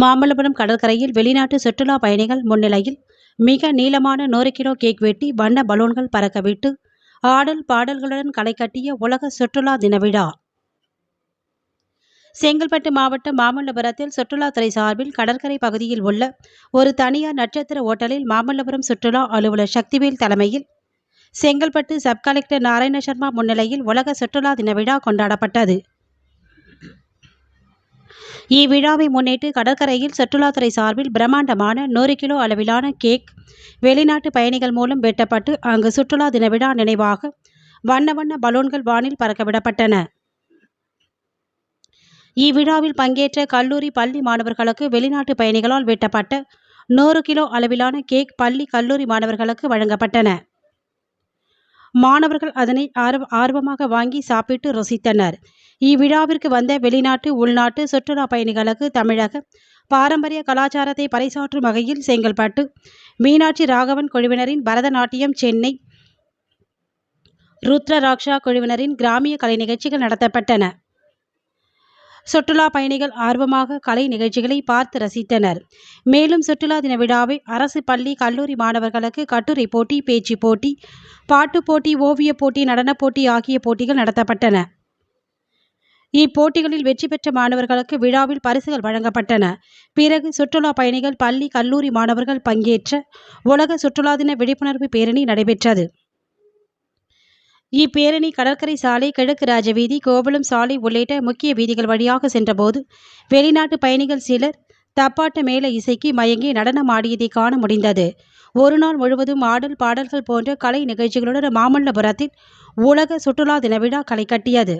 மாமல்லபுரம் கடற்கரையில் வெளிநாட்டு சுற்றுலா பயணிகள் முன்னிலையில் மிக நீளமான நூறு கிலோ கேக் வெட்டி வண்ண பலூன்கள் பறக்கவிட்டு ஆடல் பாடல்களுடன் களை கட்டிய உலக சுற்றுலா தின விழா. செங்கல்பட்டு மாவட்டம் மாமல்லபுரத்தில் சுற்றுலாத்துறை சார்பில் கடற்கரை பகுதியில் உள்ள ஒரு தனியார் நட்சத்திர ஓட்டலில் மாமல்லபுரம் சுற்றுலா அலுவலர் சக்திவேல் தலைமையில் செங்கல்பட்டு சப் கலெக்டர் நாராயண சர்மா முன்னிலையில் உலக சுற்றுலா தின விழா கொண்டாடப்பட்டது. இவ்விழாவை முன்னிட்டு கடற்கரையில் சுற்றுலாத்துறை சார்பில் பிரம்மாண்டமான நூறு கிலோ அளவிலான கேக் வெளிநாட்டு பயணிகள் மூலம் வெட்டப்பட்டு அங்கு சுற்றுலா தின விழா நினைவாக வண்ண வண்ண பலூன்கள் வானில் பறக்கவிடப்பட்டன இவ்விழாவில் பங்கேற்ற கல்லூரி பள்ளி மாணவர்களுக்கு வெளிநாட்டு பயணிகளால் வெட்டப்பட்ட நூறு கிலோ அளவிலான கேக் பள்ளி கல்லூரி மாணவர்களுக்கு வழங்கப்பட்டன. மாணவர்கள் அதனை ஆர்வ ஆர்வமாக வாங்கி சாப்பிட்டு ருசித்தனர். இவ்விழாவிற்கு வந்த வெளிநாட்டு உள்நாட்டு சுற்றுலா பயணிகளுக்கு தமிழக பாரம்பரிய கலாச்சாரத்தை பறைசாற்றும் வகையில் செங்கல்பட்டு மீனாட்சி ராகவன் குழுவினரின் பரதநாட்டியம் சென்னை ருத்ரராக்ஷா குழுவினரின் கிராமிய கலை நிகழ்ச்சிகள் நடத்தப்பட்டன. சுற்றுலா பயணிகள் ஆர்வமாக கலை நிகழ்ச்சிகளை பார்த்து ரசித்தனர். மேலும் சுற்றுலா தின விழாவை அரசு பள்ளி கல்லூரி மாணவர்களுக்கு கட்டுரை போட்டி பேச்சு போட்டி பாட்டுப் போட்டி ஓவியப் போட்டி நடனப் போட்டி ஆகிய போட்டிகள் நடத்தப்பட்டன. இப்போட்டிகளில் வெற்றி பெற்ற மாணவர்களுக்கு விழாவில் பரிசுகள் வழங்கப்பட்டன. பிறகு சுற்றுலா பயணிகள் பள்ளி கல்லூரி மாணவர்கள் பங்கேற்ற உலக சுற்றுலா தின விழிப்புணர்வு பேரணி நடைபெற்றது. இப்பேரணி கடற்கரை சாலை கிழக்கு ராஜவீதி கோவளம் சாலை உள்ளிட்ட முக்கிய வீதிகள் வழியாக சென்றபோது வெளிநாட்டு பயணிகள் சிலர் தப்பாட்ட மேள இசைக்கு மயங்கி நடனமாடியதை காண முடிந்தது. ஒரு நாள் முழுவதும் ஆடல் பாடல்கள் போன்ற கலை நிகழ்ச்சிகளுடன் மாமல்லபுரத்தில் உலக சுற்றுலா தின விழா களை கட்டியது.